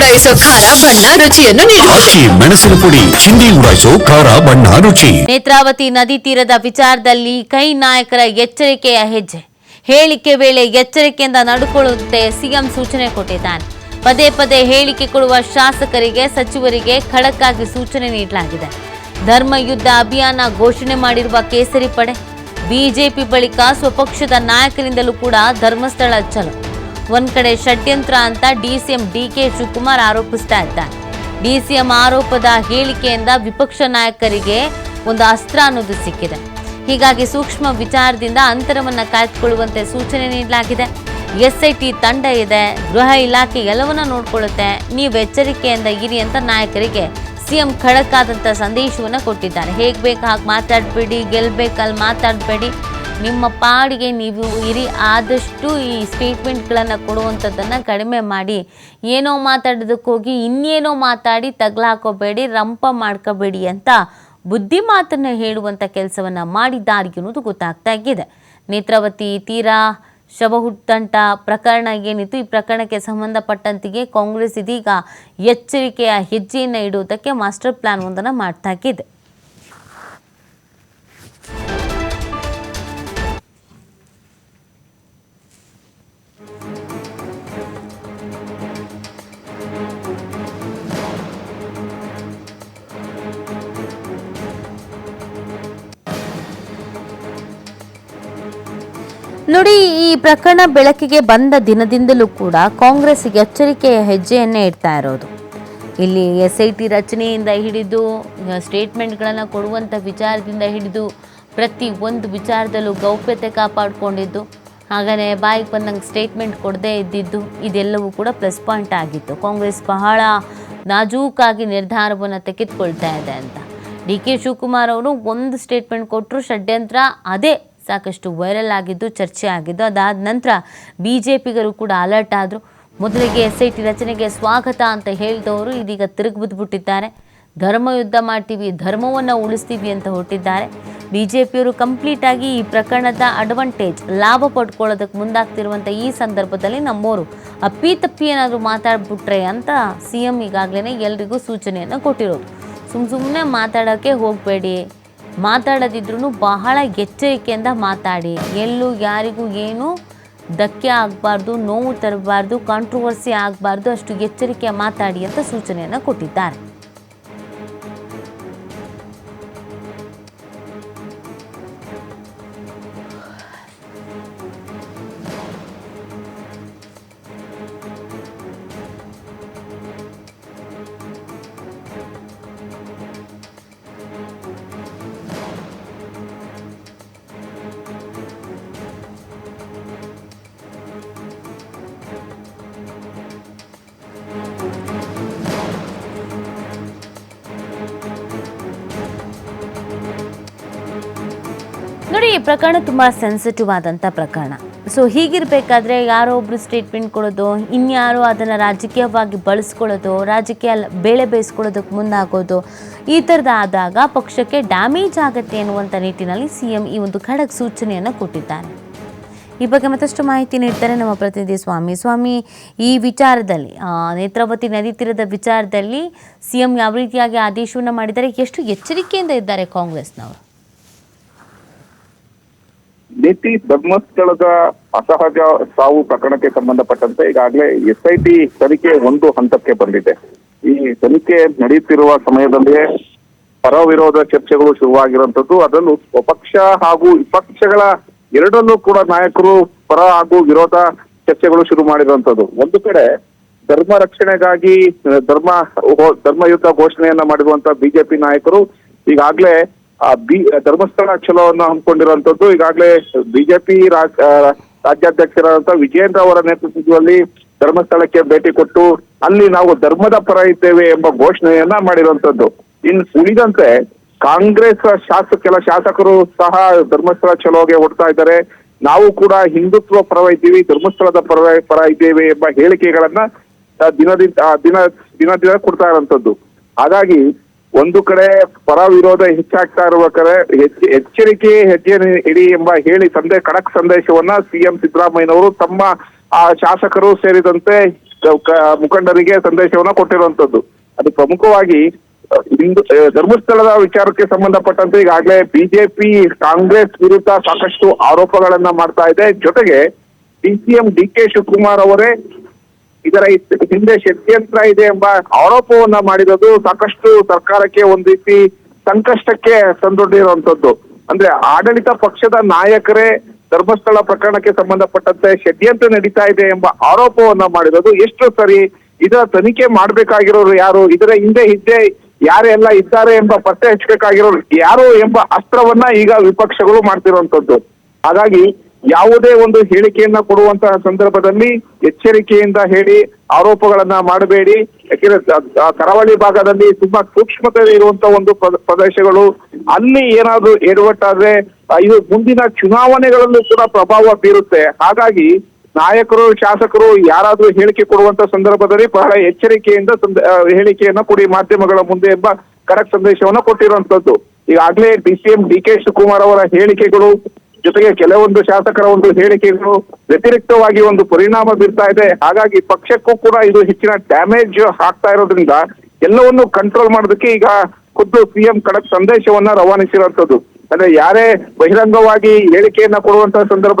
ಉಡಾಯಿಸೋ ಖಾರ ಬಣ್ಣ ರುಚಿಯನ್ನು ನೀಡುತ್ತದೆ ಮೆಣಸಿನ ಪುಡಿ ಚಿಂದಿ ಉಡಾಯಿಸೋ ಖಾರ ಬಣ್ಣ ರುಚಿ. ನೇತ್ರಾವತಿ ನದಿ ತೀರದ ವಿಚಾರದಲ್ಲಿ ಕೈ ನಾಯಕರ ಎಚ್ಚರಿಕೆಯ ಹೆಜ್ಜೆ. ಹೇಳಿಕೆ ವೇಳೆ ಎಚ್ಚರಿಕೆಯಿಂದ ನಡ್ಕೊಳ್ಳುವಂತೆ ಸಿಎಂ ಸೂಚನೆ ಕೊಟ್ಟಿದ್ದಾನೆ. ಪದೇ ಪದೇ ಹೇಳಿಕೆ ಕೊಡುವ ಶಾಸಕರಿಗೆ ಸಚಿವರಿಗೆ ಖಡಕ್ ಆಗಿ ಸೂಚನೆ ನೀಡಲಾಗಿದೆ. ಧರ್ಮ ಯುದ್ಧ ಅಭಿಯಾನ ಘೋಷಣೆ ಮಾಡಿರುವ ಕೇಸರಿ ಪಡೆ. ಬಿಜೆಪಿ ಬಳಿಕ ಸ್ವಪಕ್ಷದ ನಾಯಕರಿಂದಲೂ ಕೂಡ ಧರ್ಮಸ್ಥಳ ಚಲೋ. ಒಂದ್ ಕಡೆ ಷಡ್ಯಂತ್ರ ಅಂತ ಡಿಸಿಎಂ ಡಿಕೆ ಶಿವಕುಮಾರ್ ಆರೋಪಿಸ್ತಾ ಇದ್ದಾರೆ ಡಿಸಿಎಂ ಆರೋಪದ ಹೇಳಿಕೆಯಿಂದ ವಿಪಕ್ಷ ನಾಯಕರಿಗೆ ಒಂದು ಅಸ್ತ್ರ ಅನ್ನೋದು ಸಿಕ್ಕಿದೆ. ಹೀಗಾಗಿ ಸೂಕ್ಷ್ಮ ವಿಚಾರದಿಂದ ಅಂತರವನ್ನು ಕಾಯ್ದುಕೊಳ್ಳುವಂತೆ ಸೂಚನೆ ನೀಡಲಾಗಿದೆ. ಎಸ್ಐಟಿ ತಂಡ ಇದೆ, ಗೃಹ ಇಲಾಖೆ ಎಲ್ಲವನ್ನ ನೋಡ್ಕೊಳ್ಳುತ್ತೆ, ನೀವು ಎಚ್ಚರಿಕೆಯಿಂದ ಇರಿ ಅಂತ ನಾಯಕರಿಗೆ ಸಿಎಂ ಖಡಕ್ ಆದಂಥ ಸಂದೇಶವನ್ನ ಕೊಟ್ಟಿದ್ದಾರೆ. ಹೇಗೆ ಬೇಕು ಹಾಗೆ ಮಾತಾಡಬೇಡಿ ಗೆಲ್ಬೇಕಲ್ಲಿ ಮಾತಾಡಬೇಡಿ. ನಿಮ್ಮ ಪಾಡಿಗೆ ನೀವು ಇರಿ. ಆದಷ್ಟು ಈ ಸ್ಟೇಟ್ಮೆಂಟ್ಗಳನ್ನು ಕೊಡುವಂಥದ್ದನ್ನು ಕಡಿಮೆ ಮಾಡಿ. ಏನೋ ಮಾತಾಡೋದಕ್ಕೋಗಿ ಇನ್ನೇನೋ ಮಾತಾಡಿ ತಗ್ಲಾಕೋಬೇಡಿ ರಂಪ ಮಾಡ್ಕೋಬೇಡಿ ಅಂತ ಬುದ್ಧಿ ಮಾತನ್ನು ಹೇಳುವಂಥ ಕೆಲಸವನ್ನು ಮಾಡಿದ್ದಾರೆ ಅನ್ನೋದು ಗೊತ್ತಾಗ್ತಾ ಇದೆ. ನೇತ್ರಾವತಿ ತೀರಾ ಶವಹುಟ್ಟಂಟ ಪ್ರಕರಣ ಏನಿತ್ತು? ಈ ಪ್ರಕರಣಕ್ಕೆ ಸಂಬಂಧಪಟ್ಟಂತೆಯೇ ಕಾಂಗ್ರೆಸ್ ಇದೀಗ ಎಚ್ಚರಿಕೆಯ ಹೆಜ್ಜೆಯನ್ನು ಇಡುವುದಕ್ಕೆ ಮಾಸ್ಟರ್ ಪ್ಲಾನ್ ಒಂದನ್ನು ಮಾಡ್ತಾ ಇದೆ. ನೋಡಿ, ಈ ಪ್ರಕರಣ ಬೆಳಕಿಗೆ ಬಂದ ದಿನದಿಂದಲೂ ಕೂಡ ಕಾಂಗ್ರೆಸ್ ಎಚ್ಚರಿಕೆಯ ಹೆಜ್ಜೆಯನ್ನೇ ಇಡ್ತಾ ಇರೋದು. ಇಲ್ಲಿ ಎಸ್ ಐ ಟಿ ರಚನೆಯಿಂದ ಹಿಡಿದು ಸ್ಟೇಟ್ಮೆಂಟ್ಗಳನ್ನು ಕೊಡುವಂಥ ವಿಚಾರದಿಂದ ಹಿಡಿದು ಪ್ರತಿ ಒಂದು ವಿಚಾರದಲ್ಲೂ ಗೌಪ್ಯತೆ ಕಾಪಾಡಿಕೊಂಡಿದ್ದು ಹಾಗೆಯೇ ಬಾಯಿಗೆ ಬಂದಂಗೆ ಸ್ಟೇಟ್ಮೆಂಟ್ ಕೊಡದೇ ಇದ್ದಿದ್ದು, ಇದೆಲ್ಲವೂ ಕೂಡ ಪ್ಲಸ್ ಪಾಯಿಂಟ್ ಆಗಿತ್ತು. ಕಾಂಗ್ರೆಸ್ ಬಹಳ ನಾಜೂಕಾಗಿ ನಿರ್ಧಾರವನ್ನು ತೆಗೆದುಕೊಳ್ತಾ ಇದೆ ಅಂತ. ಡಿ ಕೆ ಶಿವಕುಮಾರ್ ಅವರು ಒಂದು ಸ್ಟೇಟ್ಮೆಂಟ್ ಕೊಟ್ಟರು ಷಡ್ಯಂತ್ರ, ಅದೇ ಸಾಕಷ್ಟು ವೈರಲ್ ಆಗಿದ್ದು, ಚರ್ಚೆ ಆಗಿದ್ದು. ಅದಾದ ನಂತರ ಬಿ ಜೆ ಪಿಗರು ಕೂಡ ಅಲರ್ಟ್ ಆದರು. ಮೊದಲಿಗೆ ಎಸ್ ಐ ಟಿ ರಚನೆಗೆ ಸ್ವಾಗತ ಅಂತ ಹೇಳಿದವರು ಇದೀಗ ತಿರುಗಿ ಬಿದ್ದುಬಿಟ್ಟಿದ್ದಾರೆ ಧರ್ಮ ಯುದ್ಧ ಮಾಡ್ತೀವಿ, ಧರ್ಮವನ್ನು ಉಳಿಸ್ತೀವಿ ಅಂತ ಹೊರಟಿದ್ದಾರೆ. ಬಿ ಜೆ ಪಿಯವರು ಕಂಪ್ಲೀಟಾಗಿ ಈ ಪ್ರಕರಣದ ಅಡ್ವಾಂಟೇಜ್ ಲಾಭ ಪಡ್ಕೊಳ್ಳೋದಕ್ಕೆ ಮುಂದಾಗ್ತಿರುವಂಥ ಈ ಸಂದರ್ಭದಲ್ಲಿ ನಮ್ಮವರು ಅಪ್ಪಿತಪ್ಪಿ ಏನಾದರೂ ಮಾತಾಡ್ಬಿಟ್ರೆ ಅಂತ ಸಿ ಎಂ ಈಗಾಗಲೇ ಎಲ್ರಿಗೂ ಸೂಚನೆಯನ್ನು ಕೊಟ್ಟಿರೋದು. ಸುಮ್ಮ ಸುಮ್ಮನೆ ಮಾತಾಡೋಕ್ಕೆ ಹೋಗಬೇಡಿ. ಮಾತಾಡದಿದ್ರೂ ಬಹಳ ಎಚ್ಚರಿಕೆಯಿಂದ ಮಾತಾಡಿ. ಎಲ್ಲೂ ಯಾರಿಗೂ ಏನು ಧಕ್ಕೆ ಆಗಬಾರ್ದು, ನೋವು ತರಬಾರ್ದು ಕಾಂಟ್ರವರ್ಸಿ ಆಗಬಾರ್ದು, ಅಷ್ಟು ಎಚ್ಚರಿಕೆ ಮಾತಾಡಿ ಅಂತ ಸೂಚನೆಯನ್ನು ಕೊಟ್ಟಿದ್ದಾರೆ. ನೋಡಿ, ಈ ಪ್ರಕರಣ ತುಂಬ ಸೆನ್ಸಿಟಿವ್ ಆದಂಥ ಪ್ರಕರಣ. ಸೊ ಹೀಗಿರಬೇಕಾದ್ರೆ ಯಾರೋ ಒಬ್ರು ಸ್ಟೇಟ್ಮೆಂಟ್ ಕೊಡೋದು, ಇನ್ಯಾರೋ ಅದನ್ನು ರಾಜಕೀಯವಾಗಿ ಬಳಸ್ಕೊಳ್ಳೋದು, ರಾಜಕೀಯ ಬೇಳೆ ಬೇಯಿಸ್ಕೊಳ್ಳೋದಕ್ಕೆ ಮುಂದಾಗೋದು, ಈ ಥರದಾದಾಗ ಪಕ್ಷಕ್ಕೆ ಡ್ಯಾಮೇಜ್ ಆಗುತ್ತೆ ಅನ್ನುವಂಥ ನಿಟ್ಟಿನಲ್ಲಿ ಸಿ ಎಂ ಈ ಒಂದು ಖಡಕ್ ಸೂಚನೆಯನ್ನು ಕೊಟ್ಟಿದ್ದಾರೆ. ಈ ಬಗ್ಗೆ ಮತ್ತಷ್ಟು ಮಾಹಿತಿ ನೀಡ್ತಾರೆ ನಮ್ಮ ಪ್ರತಿನಿಧಿ ಸ್ವಾಮಿ. ಸ್ವಾಮಿ, ಈ ವಿಚಾರದಲ್ಲಿ ನೇತ್ರಾವತಿ ನದಿ ತೀರದ ವಿಚಾರದಲ್ಲಿ ಸಿ ಎಂ ಯಾವ ರೀತಿಯಾಗಿ ಆದೇಶವನ್ನು ಮಾಡಿದ್ದಾರೆ, ಎಷ್ಟು ಎಚ್ಚರಿಕೆಯಿಂದ ಇದ್ದಾರೆ ಕಾಂಗ್ರೆಸ್ನವರು? ನೀತಿ ಧರ್ಮಸ್ಥಳದ ಅಸಹಜ ಸಾವು ಪ್ರಕರಣಕ್ಕೆ ಸಂಬಂಧಪಟ್ಟಂತೆ ಈಗಾಗಲೇ ಎಸ್ಐಟಿ ತನಿಖೆ ಒಂದು ಹಂತಕ್ಕೆ ಬಂದಿದೆ. ಈ ತನಿಖೆ ನಡೆಯುತ್ತಿರುವ ಸಮಯದಲ್ಲಿಯೇ ಪರ ವಿರೋಧ ಚರ್ಚೆಗಳು ಶುರುವಾಗಿರುವಂತದ್ದು ಅದನ್ನು ಸ್ವಪಕ್ಷ ಹಾಗೂ ವಿಪಕ್ಷಗಳ ಎರಡಲ್ಲೂ ಕೂಡ ನಾಯಕರು ಪರ ಹಾಗೂ ವಿರೋಧ ಚರ್ಚೆಗಳು ಶುರು ಮಾಡಿರುವಂತದ್ದು ಒಂದು ಕಡೆ ಧರ್ಮ ರಕ್ಷಣೆಗಾಗಿ ಧರ್ಮ ಧರ್ಮಯುದ್ಧ ಘೋಷಣೆಯನ್ನ ಮಾಡಿರುವಂತ ಬಿಜೆಪಿ ನಾಯಕರು ಈಗಾಗಲೇ ಆ ಬಿ, ಧರ್ಮಸ್ಥಳ ಚಲೋವನ್ನು ಹಮ್ಮಿಕೊಂಡಿರುವಂತದ್ದು ಈಗಾಗಲೇ ಬಿಜೆಪಿ ರಾಜ್ಯಾಧ್ಯಕ್ಷರಾದಂತ ವಿಜಯೇಂದ್ರ ಅವರ ನೇತೃತ್ವದಲ್ಲಿ ಧರ್ಮಸ್ಥಳಕ್ಕೆ ಭೇಟಿ ಕೊಟ್ಟು ಅಲ್ಲಿ ನಾವು ಧರ್ಮದ ಪರ ಇದ್ದೇವೆ ಎಂಬ ಘೋಷಣೆಯನ್ನ ಮಾಡಿರುವಂತದ್ದು ಇನ್ನು ಉಳಿದಂತೆ ಕಾಂಗ್ರೆಸ್ ಶಾಸಕ, ಕೆಲ ಶಾಸಕರು ಸಹ ಧರ್ಮಸ್ಥಳ ಚಲೋಗೆ ಹೊಡ್ತಾ ಇದ್ದಾರೆ. ನಾವು ಕೂಡ ಹಿಂದುತ್ವ ಪರ ಇದ್ದೀವಿ, ಧರ್ಮಸ್ಥಳದ ಪರ ಪರ ಇದ್ದೇವೆ ಎಂಬ ಹೇಳಿಕೆಗಳನ್ನ ದಿನದಿಂದ, ದಿನ ದಿನ ದಿನ ಕೊಡ್ತಾ ಇರುವಂತದ್ದು ಹಾಗಾಗಿ ಒಂದು ಕಡೆ ಪರ ವಿರೋಧ ಹೆಚ್ಚಾಗ್ತಾ ಇರ್ಬೇಕಾದ್ರೆ ಎಚ್ಚರಿಕೆ ಹೆಜ್ಜೆ ಇಡಿ ಎಂಬ ಹೇಳಿ ಸಂದೇ ಖಡಕ್ ಸಂದೇಶವನ್ನ ಸಿಎಂ ಸಿದ್ದರಾಮಯ್ಯನವರು ತಮ್ಮ, ಆ, ಶಾಸಕರು ಸೇರಿದಂತೆ ಮುಖಂಡರಿಗೆ ಸಂದೇಶವನ್ನ ಕೊಟ್ಟಿರುವಂತದ್ದು. ಅದು ಪ್ರಮುಖವಾಗಿ ಹಿಂದೂ ಧರ್ಮಸ್ಥಳದ ವಿಚಾರಕ್ಕೆ ಸಂಬಂಧಪಟ್ಟಂತೆ ಈಗಾಗಲೇ ಬಿಜೆಪಿ, ಕಾಂಗ್ರೆಸ್ ವಿರುದ್ಧ ಸಾಕಷ್ಟು ಆರೋಪಗಳನ್ನ ಮಾಡ್ತಾ ಇದೆ. ಜೊತೆಗೆ, ಡಿ ಡಿ ಕೆ ಶಿವಕುಮಾರ್ ಅವರೇ ಇದರ ಹಿಂದೆ ಷಡ್ಯಂತ್ರ ಇದೆ ಎಂಬ ಆರೋಪವನ್ನ ಮಾಡಿರೋದು ಸಾಕಷ್ಟು ಸರ್ಕಾರಕ್ಕೆ ಒಂದ್ ರೀತಿ ಸಂಕಷ್ಟಕ್ಕೆ ತಂದೊಡ್ಡಿರುವಂತದ್ದು ಅಂದ್ರೆ ಆಡಳಿತ ಪಕ್ಷದ ನಾಯಕರೇ ಧರ್ಮಸ್ಥಳ ಪ್ರಕರಣಕ್ಕೆ ಸಂಬಂಧಪಟ್ಟಂತೆ ಷಡ್ಯಂತ್ರ ನಡೀತಾ ಇದೆ ಎಂಬ ಆರೋಪವನ್ನ ಮಾಡಿರೋದು. ಎಷ್ಟು ಸರಿ ಇದರ ತನಿಖೆ ಮಾಡ್ಬೇಕಾಗಿರೋರು ಯಾರು? ಇದರ ಹಿಂದೆ ಹಿಂದೆ ಯಾರೆಲ್ಲ ಇದ್ದಾರೆ ಎಂಬ ಪತ್ತೆ ಹಚ್ಚಬೇಕಾಗಿರೋರು ಯಾರು ಎಂಬ ಅಸ್ತ್ರವನ್ನ ಈಗ ವಿಪಕ್ಷಗಳು ಮಾಡ್ತಿರುವಂತದ್ದು ಹಾಗಾಗಿ ಯಾವುದೇ ಒಂದು ಹೇಳಿಕೆಯನ್ನ ಕೊಡುವಂತಹ ಸಂದರ್ಭದಲ್ಲಿ ಎಚ್ಚರಿಕೆಯಿಂದ ಹೇಳಿ ಆರೋಪಗಳನ್ನ ಮಾಡಬೇಡಿ. ಯಾಕೆಂದ್ರೆ ಕರಾವಳಿ ಭಾಗದಲ್ಲಿ ತುಂಬಾ ಸೂಕ್ಷ್ಮತೆ ಇರುವಂತಹ ಒಂದು ಪ್ರದೇಶಗಳು ಅಲ್ಲಿ ಏನಾದ್ರೂ ಎಡವಟ್ಟಾದ್ರೆ ಆ, ಇದು ಮುಂದಿನ ಚುನಾವಣೆಗಳಲ್ಲೂ ಕೂಡ ಪ್ರಭಾವ ಬೀರುತ್ತೆ. ಹಾಗಾಗಿ ನಾಯಕರು ಶಾಸಕರು ಯಾರಾದ್ರೂ ಹೇಳಿಕೆ ಕೊಡುವಂತ ಸಂದರ್ಭದಲ್ಲಿ ಬಹಳ ಎಚ್ಚರಿಕೆಯಿಂದ ಹೇಳಿಕೆಯನ್ನ ಕೊಡಿ ಮಾಧ್ಯಮಗಳ ಮುಂದೆ ಎಂಬ ಕರೆಕ್ಟ್ ಸಂದೇಶವನ್ನ ಕೊಟ್ಟಿರುವಂತದ್ದು. ಈಗಾಗಲೇ D C M D K Shivakumar ಅವರ ಹೇಳಿಕೆಗಳು ಜೊತೆಗೆ ಕೆಲವೊಂದು ಶಾಸಕರ ಒಂದು ಹೇಳಿಕೆಗಳು ವ್ಯತಿರಿಕ್ತವಾಗಿ ಒಂದು ಪರಿಣಾಮ ಬೀರ್ತಾ ಇದೆ. ಹಾಗಾಗಿ ಪಕ್ಷಕ್ಕೂ ಕೂಡ ಇದು ಹೆಚ್ಚಿನ ಡ್ಯಾಮೇಜ್ ಆಗ್ತಾ ಇರೋದ್ರಿಂದ ಎಲ್ಲವನ್ನು ಕಂಟ್ರೋಲ್ ಮಾಡೋದಕ್ಕೆ ಈಗ ಖುದ್ದು ಸಿಎಂ ಖಡಕ್ ಸಂದೇಶವನ್ನ ರವಾನಿಸಿರುವಂತದ್ದು ಅಂದ್ರೆ ಯಾರೇ ಬಹಿರಂಗವಾಗಿ ಹೇಳಿಕೆಯನ್ನ ಕೊಡುವಂತಹ ಸಂದರ್ಭ